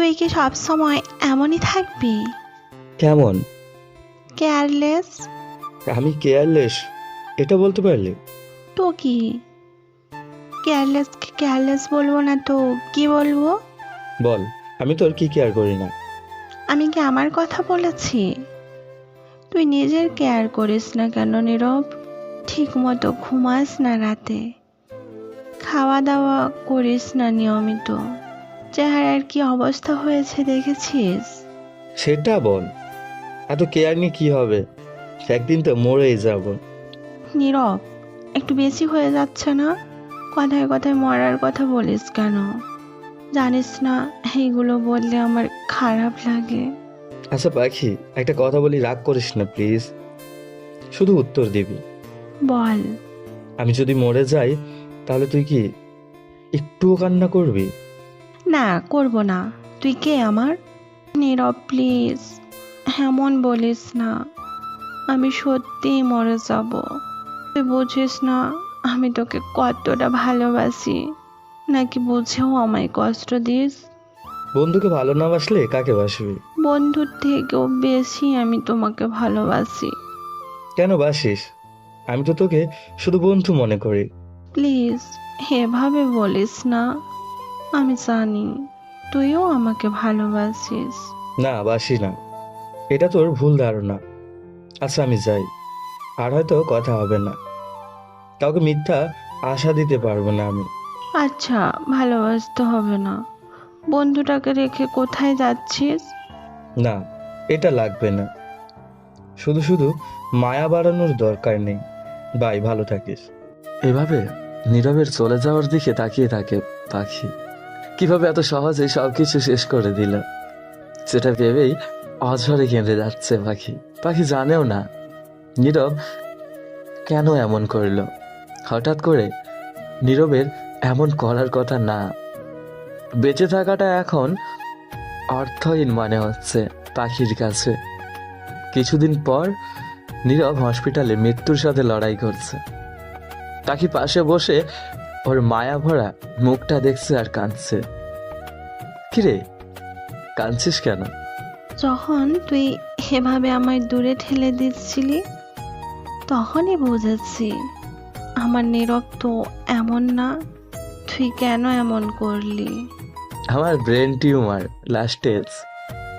তুই কি সব সময় এমনই থাকবি? কেমন? কেয়ারলেস? আমি কেয়ারলেস? এটা বলতে পারলি। তো কি? কেয়ারলেস কেয়ারলেস বলব না তো কি বলব? বল আমি তোর কি কেয়ার করি না। আমি কি আমার কথা বলেছি? তুই নিজের কেয়ার করিস না কেন নীরব? ঠিক মতো ঘুমাস না রাতে। খাওয়া দাওয়া করিস না নিয়মিত। চেহারার কি অবস্থা হয়েছে দেখেছিস? সেটা বল। এত কেয়ার নিয়ে কি হবে? একদিন তো মরেই যাব। নীরব একটু বেশি হয়ে যাচ্ছে না? কথায় কথায় মরার কথা বলিস কেন? জানিস না এইগুলো বললে আমার খারাপ লাগে। আচ্ছা পাখি একটা কথা বলি রাগ করিস না প্লিজ শুধু উত্তর দিবি। বল। আমি যদি মরে যাই তাহলে তুই কি একটুও কান্না করবি? না করব না। তুই কে আমার? নীরব প্লিজ। এমন বলিস না। আমি সত্যিই মরে যাব। তুই বুঝিস না আমি তোকে কতটা ভালোবাসি। নাকি বুঝেও আমায় কষ্ট দিস? বন্ধুকে ভালো না বাসলে কাকে বাসবি? বন্ধুর থেকেও বেশি আমি তোমাকে ভালোবাসি। কেন বাসিস? আমি তো তোকে শুধু বন্ধু মনে করি। প্লিজ এভাবে বলিস না। আমি জানি তুইও আমাকে ভালোবাসিস। না বাসি না। এটা তোর ভুল ধারণা। আচ্ছা আমি যাই। আর হয়তো কথা হবে না। কাউকে মিথ্যা আশা দিতে পারব না আমি। আচ্ছা ভালোবাসতে হবে না। বন্ধুটাকে রেখে কোথায় যাচ্ছিস? না এটা লাগবে না। শুধু শুধু মায়া বাড়ানোর দরকার নেই। বাই ভালো থাকিস। এভাবে নীরবের চলে যাওয়ার দিকে তাকিয়ে থাকে পাখি। কীভাবে এত সহজে সবকিছু শেষ করে দিল? সেটা ভেবেই অঝরে কেঁদে যাচ্ছে পাখি। পাখি জানেও না। নীরব কেন এমন করল? হঠাৎ করে নীরবের এমন করার কথা না। বেঁচে থাকাটা এখন অর্থহীন মনে হচ্ছে পাখির কাছে। কিছুদিন পর নীরব হসপিটালে মৃত্যুর সাথে লড়াই করছে। পাখি পাশে বসে ওর মায়া ভরা মুখটা দেখছে আর কাঁদছে। কিরে কাঁদছিস কেন? যখন তুই এভাবে আমায় দূরে ঠেলে দিচ্ছিলি তখনই বুঝেছি আমার নীরব তো এমন না তুই কেন এমন করলি? আমার ব্রেন টিউমার লাস্ট স্টেজ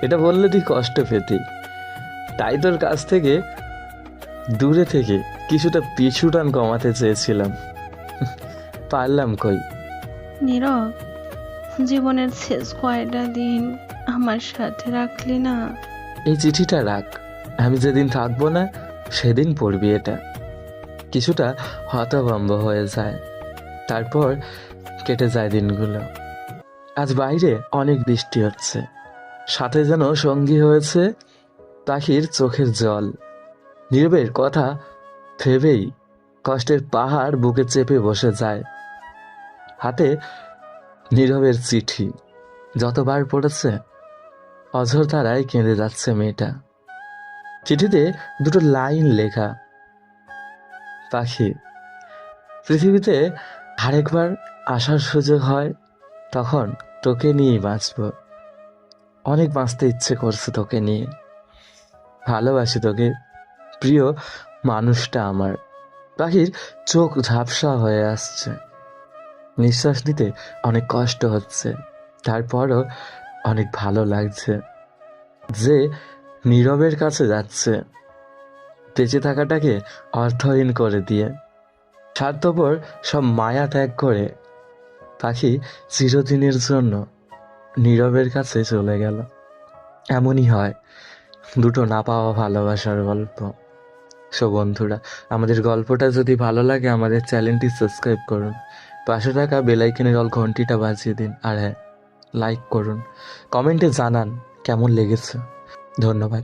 এটা বললে তুই কষ্ট পেতি। তাই তোর কাছ থেকে দূরে থেকে কিছুটা পিছুটান কমাতে চেয়েছিলাম। পারলাম কই? নীরব জীবনের শেষ কয়টা দিন আমার সাথে রাখলি না? এই চিঠিটা রাখ। আমি যেদিন থাকব না সেদিন পড়বি এটা। কিছুটা হতভম্ব হয়ে যায়। তারপর কেটে যায় দিনগুলো। আজ বাইরে অনেক বৃষ্টি হচ্ছে। সাথে যেন সঙ্গী হয়েছে পাখির চোখের জল। নীরবের কথা ভেবেই কষ্টের পাহাড় বুকে চেপে বসে যায়। নীরবের চিঠি। যতবার পড়েছে, অঝর ধারায় কেঁদে যাচ্ছে মেয়েটা। চিঠিতে দুটো লাইন লেখা। পাখি, পৃথিবীতে আরেকবার আসার সুযোগ হয়, তখন তোকে নিয়েই বাঁচব। অনেক বাঁচতে ইচ্ছে করছে তোকে নিয়ে। ভালোবাসি তোকে, প্রিয় মানুষটা আমার। পাখির চোখ ঝাপসা হয়ে আসছে। নিঃশ্বাস নিতে অনেক কষ্ট হচ্ছে। তারপরও অনেক ভালো লাগছে যে নীরবের কাছে যাচ্ছে। বেঁচে থাকাটাকে অর্থহীন করে দিয়ে। স্বার্থপর সব মায়া ত্যাগ করে পাখি চিরদিনের জন্য নীরবের কাছে চলে গেল। এমনই হয় দুটো না পাওয়া ভালোবাসার গল্প। সো বন্ধুরা, আমাদের গল্পটা যদি ভালো লাগে আমাদের চ্যানেলটি সাবস্ক্রাইব করুন। পাশে থাকা বেলাইকেনের অল ঘন্টিটা বাজিয়ে দিন আর হ্যাঁ লাইক করুন। কমেন্টে জানান কেমন লেগেছে। ধন্যবাদ।